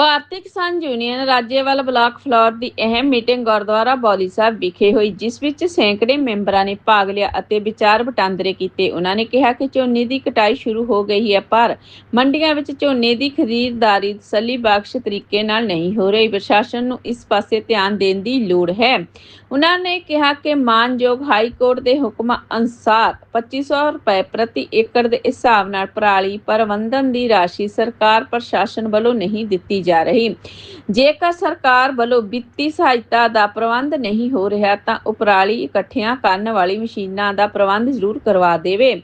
ਭਾਰਤੀ Kisan union Rajewal block Phillaur ਦੀ ਅਹਿਮ meeting Gurdwara ਬੌਲੀ ਸਾਹਿਬ ਵਿਖੇ ਹੋਈ, ਜਿਸ ਵਿੱਚ ਸੈਂਕੜੇ ਮੈਂਬਰਾਂ ਨੇ ਭਾਗ ਲਿਆ ਅਤੇ ਵਿਚਾਰ ਵਟਾਂਦਰੇ ਕੀਤੇ। ਉਹਨਾਂ ਨੇ ਕਿਹਾ ਕਿ ਝੋਨੇ ਦੀ ਕਟਾਈ ਸ਼ੁਰੂ ਹੋ ਗਈ ਹੈ, ਪਰ ਮੰਡੀਆਂ ਵਿੱਚ ਝੋਨੇ ਦੀ ਖਰੀਦਦਾਰੀ ਤਸੱਲੀ ਬਖਸ਼ ਤਰੀਕੇ ਨਾਲ ਨਹੀਂ ਹੋ ਰਹੀ। ਪ੍ਰਸ਼ਾਸਨ ਨੂੰ ਇਸ ਪਾਸੇ ਧਿਆਨ ਦੇਣ ਦੀ ਲੋੜ ਹੈ। ਉਹਨਾਂ ਨੇ ਕਿਹਾ ਕਿ ਮਾਨਯੋਗ ਹਾਈ ਕੋਰਟ ਦੇ ਹੁਕਮਾਂ ਅਨੁਸਾਰ 2500 ਰੁਪਏ ਪ੍ਰਤੀ ਏਕੜ ਦੇ ਹਿਸਾਬ ਨਾਲ ਪਰਾਲੀ ਪ੍ਰਬੰਧਨ ਦੀ ਰਾਸ਼ੀ ਸਰਕਾਰ, ਪ੍ਰਸ਼ਾਸਨ ਵੱਲੋਂ ਨਹੀਂ ਦਿੱਤੀ ਜਾ ਰਹੀ। ਜੇਕਰ ਸਰਕਾਰ ਵੱਲੋਂ ਵਿੱਤੀ ਸਹਾਇਤਾ ਦਾ ਪ੍ਰਬੰਧ ਨਹੀਂ ਹੋ ਰਿਹਾ ਤਾਂ ਉਪਰਾਲੀ ਇਕੱਠਿਆਂ ਕਰਨ ਵਾਲੀ ਮਸ਼ੀਨਾਂ ਦਾ ਪ੍ਰਬੰਧ ਜ਼ਰੂਰ ਕਰਵਾ ਦੇਵੇ।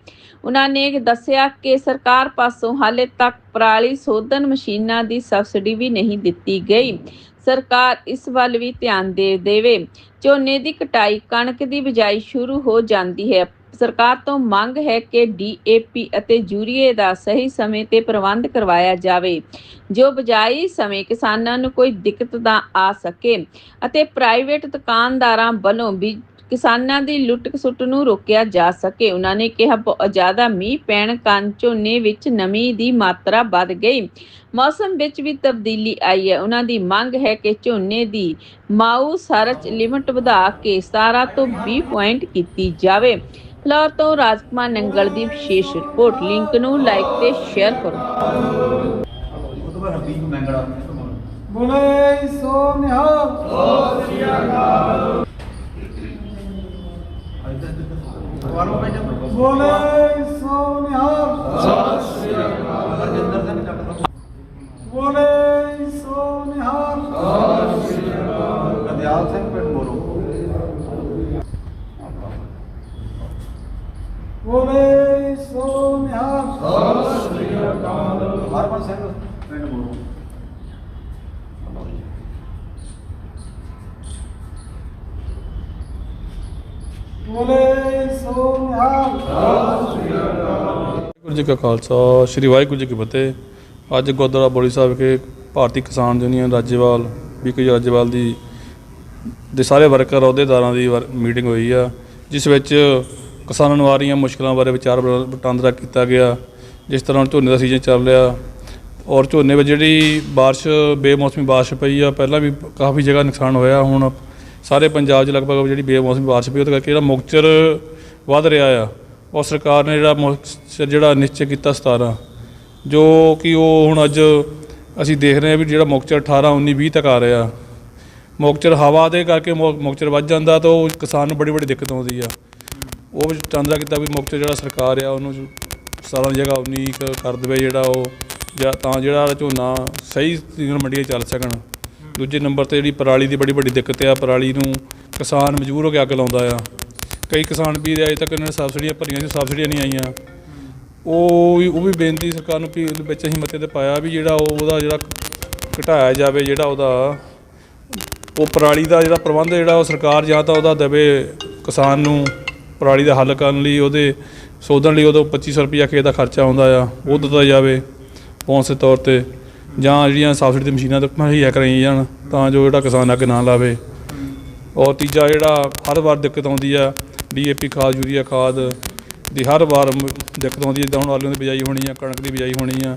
ਉਹਨਾਂ ਨੇ ਦੱਸਿਆ ਕਿ ਸਰਕਾਰ ਪਾਸੋਂ ਹਾਲੇ ਤੱਕ ਪਰਾਲੀ ਸੋਧਨ ਮਸ਼ੀਨਾਂ ਦੀ ਸਬਸਿਡੀ ਵੀ ਨਹੀਂ ਦਿੱਤੀ ਗਈ। ਸਰਕਾਰ ਇਸ ਵੱਲ ਵੀ ਧਿਆਨ ਦੇ ਦੇਵੇ। ਝੋਨੇ ਦੀ ਕਟਾਈ ਕਣਕ ਦੀ ਬਿਜਾਈ ਸ਼ੁਰੂ ਹੋ ਜਾਂਦੀ ਹੈ। ਸਰਕਾਰ ਤੋਂ ਮੰਗ ਹੈ ਕਿ ਡੀਏਪੀ ਅਤੇ ਯੂਰੀਏ ਦਾ ਸਹੀ ਸਮੇਂ ਤੇ ਪ੍ਰਬੰਧ ਕਰਵਾਇਆ ਜਾਵੇ, ਜੋ ਬਿਜਾਈ ਸਮੇਂ ਕਿਸਾਨਾਂ ਨੂੰ ਕੋਈ ਦਿੱਕਤ ਨਾ ਆ ਸਕੇ ਅਤੇ ਪ੍ਰਾਈਵੇਟ ਦੁਕਾਨਦਾਰਾਂ ਵੱਲੋਂ ਵੀ ਕਿਸਾਨਾਂ ਦੀ ਲੁੱਟ ਖਸੁੱਟ ਨੂੰ ਰੋਕਿਆ ਜਾ ਸਕੇ। ਉਹਨਾਂ ਨੇ ਕਿਹਾ, ਬਹੁਤ ਜ਼ਿਆਦਾ ਮੀਂਹ ਪੈਣ ਕਾਰਨ ਝੋਨੇ ਵਿੱਚ ਨਮੀ ਦੀ ਮਾਤਰਾ ਵੱਧ ਗਈ। ਮੌਸਮ ਵਿੱਚ ਵੀ ਤਬਦੀਲੀ ਆਈ ਹੈ। ਉਹਨਾਂ ਦੀ ਮੰਗ ਹੈ ਕਿ ਝੋਨੇ ਦੀ ਮਾਊ ਸਰਚ ਲਿਮਟ ਵਧਾ ਕੇ 17 ਤੋਂ 20 ਪੁਆਇੰਟ ਕੀਤੀ ਜਾਵੇ। ਫਲੋਰ ਤੋਂ ਰਾਜਕੁਮਾਰ ਨੰਗਲ ਦੀ ਵਿਸ਼ੇਸ਼ ਰਿਪੋਰਟ। ਲਿੰਕ ਨੂੰ ਲਾਈਕ ਤੇ ਸ਼ੇਅਰ ਕਰੋ। ਉਹ ਤੋਂ ਬਾਅਦ 20 ਮੈਂਗੜਾ ਬੋਲੇ ਸੋ ਨਿਹਾਲ। ਵਾਰੋ ਭਾਈ ਜੀ ਬੋਲੇ ਸੋ ਨਿਹਾਲ ਸਿੰਘ ਚੱਕ ਸੋ ਨਿਹਾਲ ਹਰਮਨ ਸਿੰਘ। ਪਿੰਡ ਬੋਲੋ ਬੋਲੇ ਸੋ ਨਿਹਾਲ ਵਾਹਿਗੁਰੂ ਜੀ ਕਾ ਖਾਲਸਾ ਸ੍ਰੀ ਵਾਹਿਗੁਰੂ ਜੀ ਕੀ ਫਤਿਹ। ਅੱਜ ਗੁਰਦੁਆਰਾ ਬੋਲੀ ਸਾਹਿਬ ਵਿਖੇ ਭਾਰਤੀ ਕਿਸਾਨ ਯੂਨੀਅਨ ਰਾਜੇਵਾਲ ਵਿਕੇ ਰਾਜੇਵਾਲ ਦੀ ਦੇ ਸਾਰੇ ਵਰਕਰ ਅਹੁਦੇਦਾਰਾਂ ਦੀ ਵਰ- ਮੀਟਿੰਗ ਹੋਈ ਆ ਜਿਸ ਵਿੱਚ ਕਿਸਾਨਾਂ ਨੂੰ ਆ ਰਹੀਆਂ ਮੁਸ਼ਕਲਾਂ ਬਾਰੇ ਵਿਚਾਰ ਵਟਾਂਦਰਾ ਕੀਤਾ ਗਿਆ, ਜਿਸ ਤਰ੍ਹਾਂ ਹੁਣ ਝੋਨੇ ਦਾ ਸੀਜ਼ਨ ਚੱਲ ਰਿਹਾ ਔਰ ਝੋਨੇ ਵਿੱਚ ਜਿਹੜੀ ਬਾਰਿਸ਼, ਬੇਮੌਸਮੀ ਬਾਰਿਸ਼ ਪਈ ਆ, ਪਹਿਲਾਂ ਵੀ ਕਾਫੀ ਜਗ੍ਹਾ ਨੁਕਸਾਨ ਹੋਇਆ, ਹੁਣ ਸਾਰੇ ਪੰਜਾਬ 'ਚ ਲਗਭਗ ਜਿਹੜੀ ਬੇਮੌਸਮੀ ਬਾਰਿਸ਼ ਪਈ, ਉਹਦੇ ਕਰਕੇ ਜਿਹੜਾ ਮੁਕਚਰ ਵੱਧ ਰਿਹਾ ਆ ਔਰ ਸਰਕਾਰ ਨੇ ਜਿਹੜਾ ਮੁਕਤਸਰ ਜਿਹੜਾ ਨਿਸ਼ਚੈ ਕੀਤਾ 17 ਜੋ ਕਿ ਉਹ ਹੁਣ ਅੱਜ ਅਸੀਂ ਦੇਖ ਰਹੇ ਹਾਂ ਵੀ ਜਿਹੜਾ ਮੁਕਤਸਰ 18 19 20 ਤੱਕ ਆ ਰਿਹਾ ਮੁਕਤਸਰ ਹਵਾ ਦੇ ਕਰਕੇ ਮੁ- ਮੁਕਤਸਰ ਵੱਧ ਜਾਂਦਾ ਤਾਂ ਉਹ ਕਿਸਾਨ ਨੂੰ ਬੜੀ ਬੜੀ ਦਿੱਕਤ ਆਉਂਦੀ ਆ। ਉਹ ਵੀ ਚਾਹੁੰਦਾ ਕੀਤਾ ਵੀ ਮੁਕਤਸਰ ਜਿਹੜਾ ਸਰਕਾਰ ਆ, ਉਹਨੂੰ 17 ਦੀ ਜਗ੍ਹਾ 19 ਕਰ ਦੇਵੇ ਜਿਹੜਾ ਉਹ, ਜਾਂ ਤਾਂ ਜਿਹੜਾ ਝੋਨਾ ਸਹੀ ਤਰੀਕੇ ਮੰਡੀਆਂ ਚੱਲ ਸਕਣ। ਦੂਜੇ ਨੰਬਰ ਤੇ ਜਿਹੜੀ ਪਰਾਲੀ ਦੀ ਬੜੀ ਵੱਡੀ ਦਿੱਕਤ ਆ, ਪਰਾਲੀ ਨੂੰ ਕਿਸਾਨ ਮਜਬੂਰ ਹੋ ਕੇ ਅੱਗ ਲਾਉਂਦਾ ਆ। ਕਈ ਕਿਸਾਨ ਵੀ ਅਜੇ ਤੱਕ ਇਹਨਾਂ ਨੇ ਸਬਸਿਡੀਆਂ ਭਰੀਆਂ ਸੀ, ਸਬਸਿਡੀਆਂ ਨਹੀਂ ਆਈਆਂ। ਉਹ ਵੀ ਉਹ ਵੀ ਬੇਨਤੀ ਸਰਕਾਰ ਨੂੰ ਵੀ ਉਹਦੇ ਵਿੱਚ ਅਸੀਂ ਮਤੇ ਤੇ ਪਾਇਆ ਵੀ ਜਿਹੜਾ ਉਹ- ਉਹਦਾ ਜਿਹੜਾ ਘਟਾਇਆ ਜਾਵੇ, ਜਿਹੜਾ ਉਹਦਾ, ਉਹ ਪਰਾਲੀ ਦਾ ਜਿਹੜਾ ਪ੍ਰਬੰਧ ਜਿਹੜਾ ਉਹ ਸਰਕਾਰ ਜਾਂ ਤਾਂ ਉਹਦਾ ਦੇਵੇ ਕਿਸਾਨ ਨੂੰ। ਪਰਾਲੀ ਦਾ ਹੱਲ ਕਰਨ ਲਈ ਉਹਦੇ, ਸੋਧਣ ਲਈ ਉਹਦਾ 2500 ਰੁਪਇਆ ਖੇਤ ਦਾ ਖਰਚਾ ਆਉਂਦਾ ਆ, ਉਹ ਦਿੱਤਾ ਜਾਵੇ ਪੌਂਸ ਦੇ ਤੌਰ ਤੇ, ਜਾਂ ਜਿਹੜੀਆਂ ਸਬਸਿਡੀ ਦੀ ਮਸ਼ੀਨਾਂ ਤੇ ਮੁਹੱਈਆ ਕਰਾਈਆਂ ਜਾਣ, ਤਾਂ ਜੋ ਜਿਹੜਾ ਕਿਸਾਨ ਅੱਗ ਨਾ ਲਾਵੇ। ਔਰ ਤੀਜਾ ਜਿਹੜਾ, ਹਰ ਵਾਰ ਦਿੱਕਤ ਆਉਂਦੀ ਆ ਡੀਏਪੀ ਖਾਦ, ਯੂਰੀਆ ਖਾਦ ਦੀ ਹਰ ਵਾਰ ਦਿੱਕਤ ਆਉਂਦੀ ਹੈ ਹੁਣ ਆਲੂਆਂ ਦੀ ਬਿਜਾਈ ਹੋਣੀ ਆ, ਕਣਕ ਦੀ ਬਿਜਾਈ ਹੋਣੀ ਆ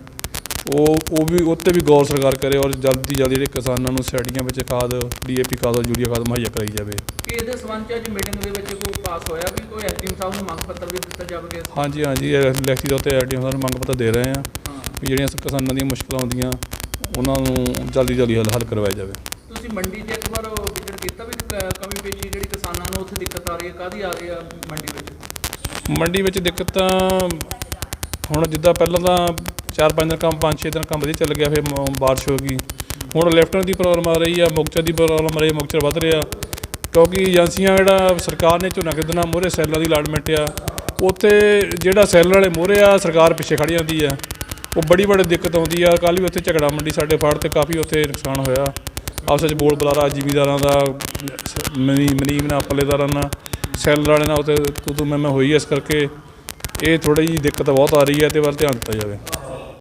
ਉਹ ਉਹ ਵੀ ਉੱਤੇ ਵੀ ਗੌਰ ਸਰਕਾਰ ਕਰੇ ਔਰ ਜਲਦੀ ਜਲਦੀ ਜਿਹੜੇ ਕਿਸਾਨਾਂ ਨੂੰ ਸੈਡੀਆਂ ਵਿੱਚ ਖਾਦ ਡੀਏਪੀ ਖਾਦ ਔਰ ਯੂਰੀਆ ਖਾਦ ਮੁਹੱਈਆ ਕਰਾਈ ਜਾਵੇ। ਕਿ ਇਹਦੇ ਸੰਬੰਧ ਚ ਅੱਜ ਮੀਟਿੰਗ ਦੇ ਵਿੱਚ ਕੋਈ ਪਾਸ ਹੋਇਆ ਵੀ ਕੋਈ ਐਸਟੀਮ ਸਾਹਿਬ ਨੂੰ ਮੰਗ ਪੱਤਰ ਵੀ ਦਿੱਤਾ ਜਾਵੇਗਾ ਹਾਂਜੀ ਹਾਂਜੀ ਲੈਕਸੀ ਦੇ ਉੱਤੇ ਆਰਡੀਐਮ ਸਾਨੂੰ ਮੰਗ ਪੱਤਰ ਦੇ ਰਹੇ ਆ ਵੀ ਜਿਹੜੀਆਂ ਕਿਸਾਨਾਂ ਦੀਆਂ ਮੁਸ਼ਕਲਾਂ ਆਉਂਦੀਆਂ ਉਹਨਾਂ ਨੂੰ ਜਲਦੀ ਜਲਦੀ ਹੱਲ ਹੱਲ ਕਰਵਾਇਆ ਜਾਵੇ। ਤੁਸੀਂ ਮੰਡੀ 'ਚ ਇੱਕ ਵਾਰ ਵਿਜ਼ਿਟ ਕੀਤਾ ਵੀ ਕਮੀ ਪੇਸ਼ੀ ਜਿਹੜੀ ਕਿਸਾਨਾਂ ਨੂੰ ਉੱਥੇ ਦਿੱਕਤ ਆ ਰਹੀ ਹੈ ਕਾਦੀ ਆ ਰਹੀ ਆ ਮੰਡੀ ਵਿੱਚ? ਮੰਡੀ ਵਿੱਚ ਦਿੱਕਤ ਤਾਂ ਹੁਣ ਜਿੱਦਾਂ ਪਹਿਲਾਂ ਤਾਂ ਚਾਰ ਪੰਜ ਦਿਨ ਕੰਮ ਪੰਜ ਛੇ ਦਿਨ ਕੰਮ ਵਧੀਆ ਚੱਲ ਗਿਆ, ਫਿਰ ਮ- ਬਾਰਿਸ਼ ਹੋ ਗਈ। ਹੁਣ ਲੈਫਟਨ ਦੀ ਪ੍ਰੋਬਲਮ ਆ ਰਹੀ ਆ, ਮੁਕਤਸਰ ਦੀ ਪ੍ਰੋਬਲਮ ਆ ਰਹੀ ਹੈ ਮੁਕਤਸਰ ਵੱਧ ਰਿਹਾ। ਕਿਉਂਕਿ ਏਜੰਸੀਆਂ ਜਿਹੜਾ ਸਰਕਾਰ ਨੇ ਝੋਨਾ ਖਰੀਦਣਾ, ਮੋਹਰੇ ਸੈੱਲਾਂ ਦੀ ਅਲਾਟਮੈਂਟ ਆ। ਉੱਥੇ ਜਿਹੜਾ ਸੈੱਲ ਵਾਲੇ ਮੋਹਰੇ ਆ, ਸਰਕਾਰ ਪਿੱਛੇ ਖੜੀ ਜਾਂਦੀ ਆ। ਉਹ ਬੜੀ ਬੜੀ ਦਿੱਕਤ ਆਉਂਦੀ ਆ। ਕੱਲ੍ਹ ਵੀ ਉੱਥੇ ਝਗੜਾ ਮੰਡੀ ਸਾਡੇ ਫੜ ਤੇ ਕਾਫੀ ਉੱਥੇ ਨੁਕਸਾਨ ਹੋਇਆ। ਆਪਸ ਵਿੱਚ ਬੋਲ ਬੁਲਾਰਾ, ਜ਼ਿਮੀਦਾਰਾਂ ਦਾ, ਮਨੀ ਮਨੀਮ ਨਾਲ ਪੱਲੇਦਾਰਾਂ ਨਾਲ। ਸੈੱਲ ਵਾਲੇ ਨਾਲ ਉੱਥੇ ਤੂੰ ਤੂੰ ਮੈਂ ਮੈਂ ਹੋਈ ਇਸ ਕਰਕੇ। ਇਹ ਥੋੜੀ ਜਿਹੀ ਦਿੱਕਤ ਬਹੁਤ ਆ ਰਹੀ ਹੈ ਤੇ ਵੱਲ ਧਿਆਨ ਦਿੱਤਾ ਜਾਵੇ।